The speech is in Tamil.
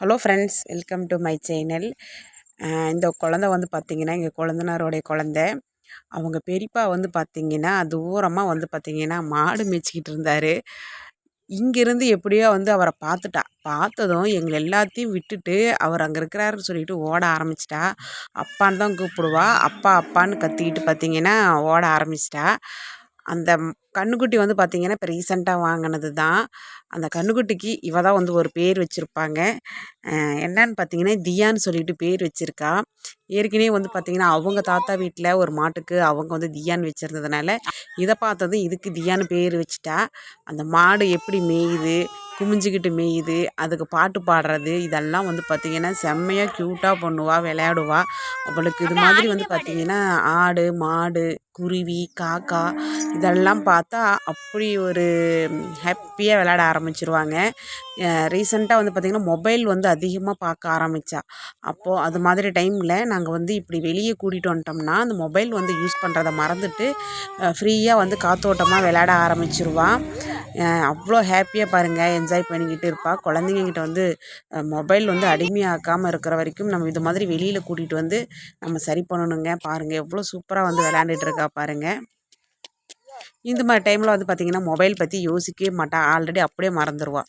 Hello friends welcome to my channel இந்த குழந்த வந்து பார்த்திங்கன்னா எங்கள் குழந்தனாரோடைய குழந்த. அவங்க பெரியப்பா வந்து பார்த்திங்கன்னா தூரமாக வந்து பார்த்திங்கன்னா மாடு மேய்ச்சிக்கிட்டு இருந்தார். இங்கேருந்து எப்படியோ வந்து அவரை பார்த்துட்டா. பார்த்ததும் எங்களை எல்லாத்தையும் விட்டுட்டு அவர் அங்கே இருக்கிறாருன்னு சொல்லிட்டு ஓட ஆரம்பிச்சிட்டா. அப்பான்னு தான் கூப்பிடுவா. அப்பா அப்பான்னு கத்திக்கிட்டு பார்த்திங்கன்னா ஓட ஆரம்பிச்சிட்டா. அந்த கன்றுக்குட்டி வந்து பார்த்திங்கன்னா இப்போ ரீசெண்டாக வாங்கினது தான் அந்த கன்றுக்குட்டிக்கு இவ தான் வந்து ஒரு பேர் வச்சுருப்பாங்க. என்னன்னு பார்த்தீங்கன்னா தியான்னு சொல்லிட்டு பேர் வச்சுருக்கா. ஏற்கனவே வந்து பார்த்திங்கன்னா அவங்க தாத்தா வீட்டில் ஒரு மாட்டுக்கு அவங்க வந்து தியான்னு வச்சுருந்ததுனால இதை பார்த்ததும் இதுக்கு தியான்னு பேர் வச்சுட்டா. அந்த மாடு எப்படி மேயுது? குமிஞ்சிக்கிட்டு மேயுது அதுக்கு பாட்டு பாடுறது இதெல்லாம் வந்து பார்த்திங்கன்னா செம்மையாக க்யூட்டாக பண்ணுவாள் விளையாடுவா. அவளுக்கு இது மாதிரி வந்து பார்த்திங்கன்னா ஆடு மாடு குருவி காக்கா இதெல்லாம் பார்த்தா அப்படி ஒரு ஹாப்பியாக விளையாட ஆரம்பிச்சிருவாங்க. ரீசெண்டாக வந்து பார்த்திங்கன்னா மொபைல் வந்து அதிகமாக பார்க்க ஆரம்பித்தா அப்போது அது மாதிரி டைமில் நாங்கள் வந்து இப்படி வெளியே கூட்டிகிட்டு வந்துட்டோம்னா அந்த மொபைல் வந்து யூஸ் பண்ணுறத மறந்துட்டு ஃப்ரீயாக வந்து காத்தோட்டமாக விளையாட ஆரம்பிச்சிருவான் அவ்வளோ ஹாப்பியாக பாருங்கள் என்ஜாய் பண்ணிக்கிட்டு இருப்பாள் குழந்தைங்கக்கிட்ட வந்து மொபைல் வந்து அடிமையாக்காமல் இருக்கிற வரைக்கும் நம்ம இது மாதிரி வெளியில் கூட்டிகிட்டு வந்து நம்ம சரி பண்ணணுங்க. பாருங்கள் எவ்வளோ சூப்பராக வந்து விளையாண்டுட்டு இருக்கா பாருங்கள் இந்த மாதிரி டைமில் வந்து பார்த்திங்கன்னா மொபைல் பற்றி யோசிக்கவே மாட்டாள் ஆல்ரெடி அப்படியே மறந்துடுவா